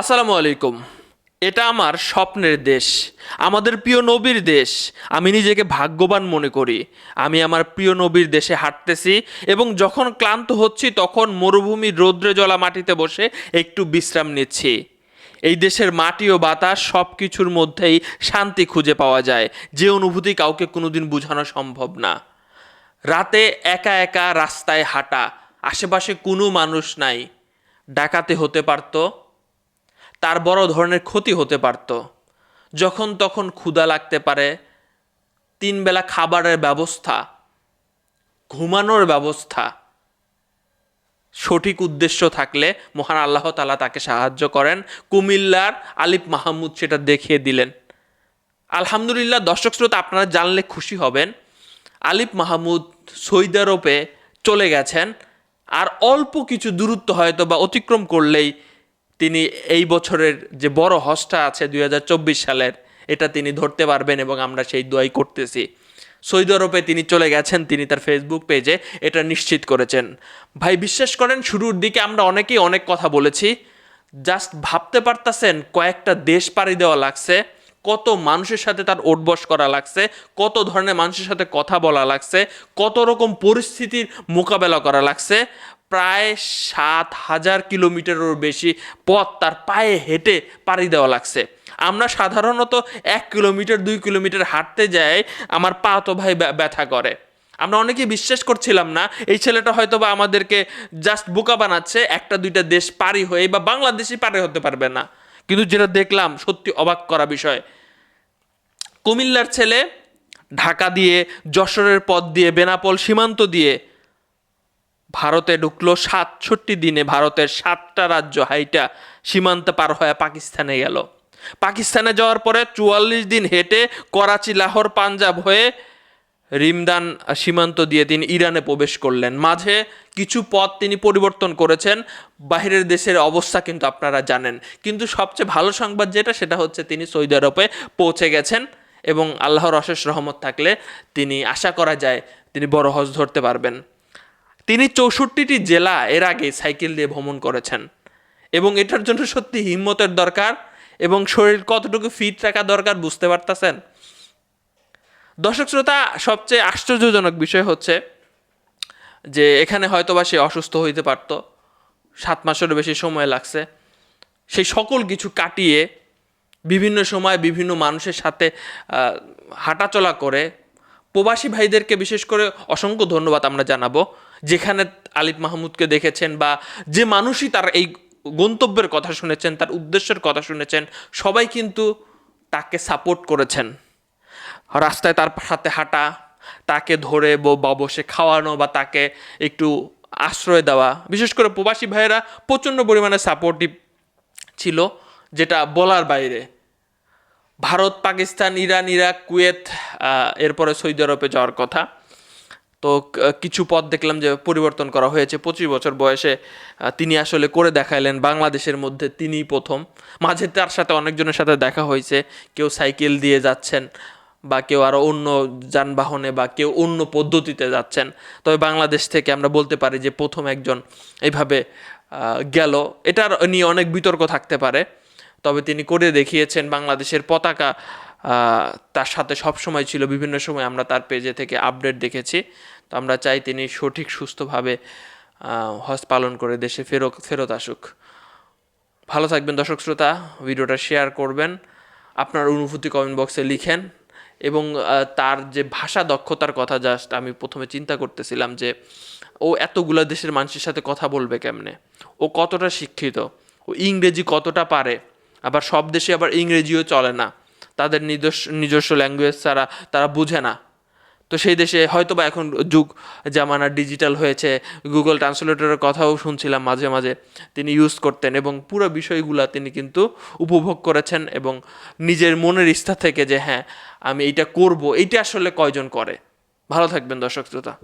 আসসালামু আলাইকুম। এটা আমার স্বপ্নের দেশ, আমাদের প্রিয় নবীর দেশ। আমি নিজেকে ভাগ্যবান মনে করি। আমি আমার প্রিয় নবীর দেশে হাঁটতেছি এবং যখন ক্লান্ত হচ্ছি তখন মরুভূমির রৌদ্রে জলা মাটিতে বসে একটু বিশ্রাম নিচ্ছি। এই দেশের মাটি ও বাতাস সব কিছুর মধ্যেই শান্তি খুঁজে পাওয়া যায়। যে অনুভূতি কাউকে কোনোদিন বোঝানো সম্ভব না। রাতে একা একা রাস্তায় হাঁটা, আশেপাশে কোনো মানুষ নাই। ডাকাতে হতে পারতো তার বড় ধরনের ক্ষতি হতে পারত। যখন তখন ক্ষুধা লাগতে পারে, তিন বেলা খাবারের ব্যবস্থা, ঘুমানোর ব্যবস্থা। সঠিক উদ্দেশ্য থাকলে মহান আল্লাহ তালা তাকে সাহায্য করেন। কুমিল্লার আলিফ মাহমুদ সেটা দেখিয়ে দিলেন। আলহামদুলিল্লাহ, দর্শক শ্রোতা, আপনারা জানলে খুশি হবেন। আলিফ মাহমুদ সৌদি আরবে চলে গেছেন। আর অল্প কিছু দূরত্ব হয়তো বা অতিক্রম করলেই তিনি এই বছরের যে বড় হজটা আছে দুই হাজার চব্বিশ সালের, এটা তিনি ধরতে পারবেন এবং আমরা সেই দোয়াই করতেছি। সৌদি আরবে তিনি চলে গেছেন, তিনি তার ফেসবুক পেজে এটা নিশ্চিত করেছেন। ভাই, বিশ্বাস করেন, শুরুর দিকে আমরা অনেকেই অনেক কথা বলেছি জাস্ট ভাবতে পারতাছেন কয়েকটা দেশ পাড়ি দেওয়া লাগছে, কত মানুষের সাথে তার ওঠবস করা লাগছে, কত ধরনের মানুষের সাথে কথা বলা লাগছে, কত রকম পরিস্থিতির মোকাবেলা করা লাগছে। প্রায় সাত হাজার কিলোমিটারেরও বেশি পথ তার পায়ে হেঁটে পাড়ি দেওয়া লাগছে। আমরা সাধারণত এক কিলোমিটার, দুই কিলোমিটার হাঁটতে যাই, আমার পা তো ভাই ব্যা- ব্যথা করে। আমরা অনেকে বিশ্বাস করছিলাম না, এই ছেলেটা হয়তো বা আমাদেরকে জাস্ট বোকা বানাচ্ছে, একটা দুইটা দেশ পারি হয়ে বা বাংলাদেশই পারি হতে পারবে না। কিন্তু যেটা দেখলাম, সত্যি অবাক করা বিষয়। কুমিল্লার ছেলে ঢাকা দিয়ে, যশোরের পথ দিয়ে, বেনাপোল সীমান্ত দিয়ে ভারতে ঢুকলো সাতষট্টি দিনে ভারতের সাতটা রাজ্য হাইটা সীমান্ত পার হয়ে পাকিস্তানে গেল। পাকিস্তানে যাওয়ার পরে চুয়াল্লিশ দিন হেঁটে করাচি, লাহোর, পাঞ্জাব হয়ে রিমদান সীমান্ত দিয়ে তিনি ইরানে প্রবেশ করলেন। মাঝে কিছু পথ তিনি পরিবর্তন করেছেন। বাহিরের দেশের অবস্থা কিন্তু আপনারা জানেন। কিন্তু সবচেয়ে ভালো সংবাদ যেটা, সেটা হচ্ছে তিনি সৌদি আরবে পৌঁছে গেছেন এবং আল্লাহর অশেষ রহমত থাকলে তিনি আশা করা যায় তিনি বড় হজ ধরতে পারবেন। তিনি চৌষট্টিটি জেলা এর আগে সাইকেল দিয়ে ভ্রমণ করেছেন। এবং এটার জন্য সত্যি হিম্মতের দরকার এবং শরীর কতটুকু ফিট রাখা দরকার বুঝতে পারতেছেন? দর্শক শ্রোতা, সবচেয়ে আশ্চর্যজনক বিষয় হচ্ছে যে এখানে হয়তো বা সে অসুস্থ হইতে পারত, সাত মাসেরও বেশি সময় লাগছে। সেই সকল কিছু কাটিয়ে বিভিন্ন সময় বিভিন্ন মানুষের সাথে হাঁটাচলা করে। প্রবাসী ভাইদেরকে বিশেষ করে অসংখ্য ধন্যবাদ আমরা জানাব। যেখানে আলিফ মাহমুদকে দেখেছেন বা যে মানুষই তার এই গন্তব্যের কথা শুনেছেন, তার উদ্দেশ্যের কথা শুনেছেন, সবাই কিন্তু তাকে সাপোর্ট করেছেন। রাস্তায় তার সাথে হাঁটা, তাকে ধরে ব- বসে খাওয়ানো বা তাকে একটু আশ্রয় দেওয়া। বিশেষ করে প্রবাসী ভাইয়েরা প্রচণ্ড পরিমাণে সাপোর্টিভ ছিল, যেটা বলার বাইরে। Bharat, Pakistan, Iran, Iraq, Kuwait এরপরে সৌদি আরবে যাওয়ার কথা। তো কিছু পথ দেখলাম যে পরিবর্তন করা হয়েছে। পঁচিশ বছর বয়সে তিনি আসলে করে দেখাইলেন বাংলাদেশের মধ্যে তিনিই প্রথম। মাঝে তার সাথে অনেকজনের সাথে দেখা হয়েছে। কেউ সাইকেল দিয়ে যাচ্ছেন বা কেউ আরও অন্য যানবাহনে বা কেউ অন্য পদ্ধতিতে যাচ্ছেন। তবে বাংলাদেশ থেকে আমরা বলতে পারি যে প্রথম একজন এইভাবে গেল। এটার নিয়ে অনেক বিতর্ক থাকতে পারে। তবে তিনি করে দেখিয়েছেন বাংলাদেশের পতাকা তার সাথে সব সময় ছিল। বিভিন্ন সময় আমরা তার পেজে থেকে আপডেট দেখেছি। তো আমরা চাই তিনি সঠিক, সুস্থভাবে হজ পালন করে দেশে ফেরত ফেরত আসুক। ভালো থাকবেন দর্শক শ্রোতা, ভিডিওটা শেয়ার করবেন, আপনার অনুভূতি কমেন্ট বক্সে লিখেন এবং তার যে ভাষা দক্ষতার কথা জাস্ট আমি প্রথমে চিন্তা করতেছিলাম যে, ও এতগুলো দেশের মানুষের সাথে কথা বলবে কেমনে? ও কতটা শিক্ষিত? ও ইংরেজি কতটা পারে? আবার সব দেশে আবার ইংরেজিও চলে না। তাদের নিজস্ব নিজস্ব ল্যাঙ্গুয়েজ ছাড়া তারা বুঝে না। তো সেই দেশে হয়তো বা এখন যুগ জামানা ডিজিটাল হয়েছে গুগল ট্রান্সলেটরের কথাও শুনছিলাম মাঝে মাঝে। তিনি ইউজ করতেন এবং পুরো বিষয়গুলা তিনি কিন্তু উপভোগ করেছেন এবং নিজের মনের ইচ্ছা থেকে যে হ্যাঁ আমি এইটা করব, এইটা আসলে কয়জন করে? ভালো থাকবেন দর্শক শ্রোতা।